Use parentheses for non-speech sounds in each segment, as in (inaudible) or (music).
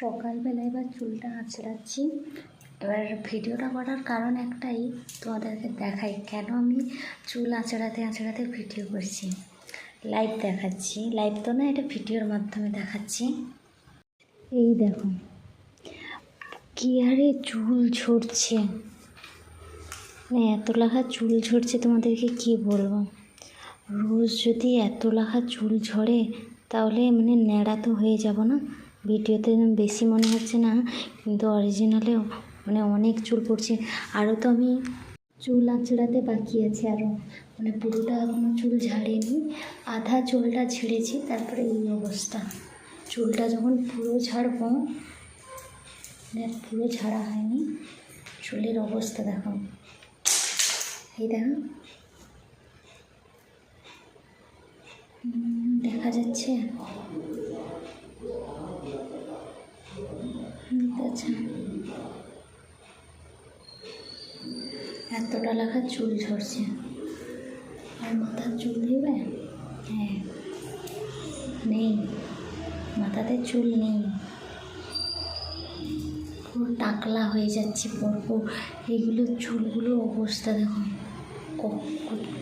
সকালবেলা এবার চুলটা আঁচড়াচ্ছি। এবার ভিডিওটা করার কারণ একটাই, তোমাদেরকে দেখাই কেন আমি চুল আঁচড়াতে আঁচড়াতে ভিডিও করছি। লাইভ দেখাচ্ছি। লাইভ তো না, এটা ভিডিওর মাধ্যমে দেখাচ্ছি। এই দেখো, কি হারে চুল ঝরছে। মানে এত লাখা চুল ঝরছে, তোমাদেরকে কি বলব? রোজ যদি এত লাখা চুল ঝরে, তাহলে মানে ন্যাড়া তো হয়ে যাব না? ভিডিওতে বেশি মনে হচ্ছে না, কিন্তু অরিজিনালেও মানে অনেক চুল পড়ছে। আরও তো আমি চুল আঁচড়াতে বাকি আছে আরও মানে পুরোটা এখনও চুল ঝাড়েনি। আধা চুলটা ঝেড়েছি, তারপরে এই অবস্থা। চুলটা যখন পুরো ঝাড়বো মানে পুরো ঝাড়া হয়নি, চুলের অবস্থা দেখো। এই দেখো। দেখা যাচ্ছে। এতটা লেখা চুল ঝরছে। আর মাথার চুল দিবে? হ্যাঁ। নেই। মাথাতে চুল নেই। পুরো টাকলা হয়ে যাচ্ছে পরপর। এইগুলো চুলগুলো অবস্থা দেখো।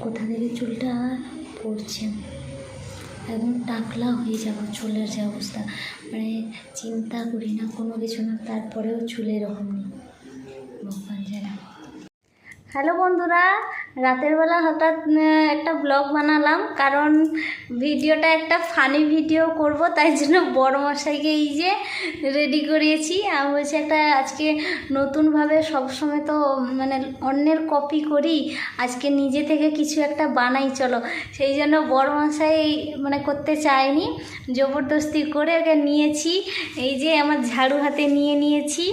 কোথা থেকে চুলটা পড়ছে? একদম টাকলা হয়ে যাব চুলের যে অবস্থা। মানে চিন্তা করি না কোনো কিছু না, তারপরেও চুলে এরকম নেই। হ্যালো বন্ধুরা, রাতের বেলা হঠাৎ একটা ব্লগ বানালাম, কারণ ভিডিওটা একটা ফানি ভিডিও করব, তাই জন্য বড় মশাইকে এই যে রেডি করিয়েছি। আমি বলছি একটা আজকে নতুনভাবে সবসময় তো মানে অন্যের কপি করি, আজকে নিজে থেকে কিছু একটা বানাই, চলো। সেই জন্য বড় মশাই মানে করতে চায়নি, জবরদস্তি করে ওকে নিয়েছি, এই যে আমার ঝাড়ু হাতে নিয়ে নিয়েছি।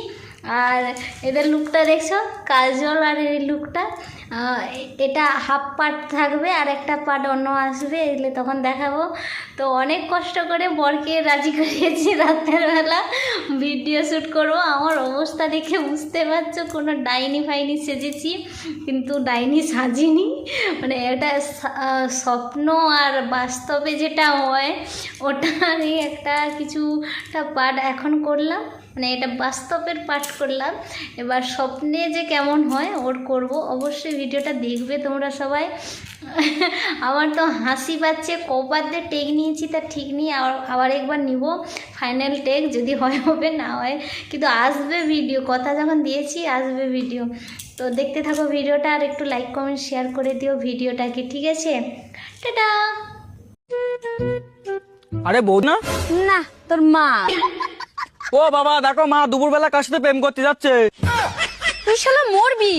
আর এদের লুকটা দেখছ? কাজল আর এই লুকটা এটা হাফ পার্ট থাকবে আর একটা পার্ট অন্য আসবে, এগুলো তখন দেখাবো। তো অনেক কষ্ট করে বরকে রাজি করিয়েছি (laughs) রাতের বেলা। ভিডিও শ্যুট করব। আমার অবস্থা দেখে বুঝতে পারছ, কোনো ডাইনি ফাইনি সেজেছি, কিন্তু ডাইনি সাজিনি। মানে এটা স্বপ্ন আর বাস্তবে যেটা হয় ওটারই একটা কিছুটা পার্ট এখন করলাম। মানে এটা বাস্তবের পাঠ করলাম। এবার স্বপ্নে যে কেমন হয় ওর করব। অবশ্যই ভিডিওটা দেখবে তোমরা সবাই। আমার তো হাসি পাচ্ছে কবার দিয়ে টেক নিয়েছি তা ঠিক নিয়ে আবার আবার একবার নিব ফাইনাল টেক যদি হয় হবে না হয়। কিন্তু আসবে ভিডিও কথা যখন দিয়েছি আসবে ভিডিও তো দেখতে থাকো ভিডিওটা আর একটু লাইক কমেন্ট শেয়ার করে দিও ভিডিওটাকে ঠিক আছে? টাটা! আরে বউ না? না তোর মা। ও বাবা দেখো মা দুপুরবেলা কার সাথে প্রেম করতে যাচ্ছে? তুই শালা মরবি।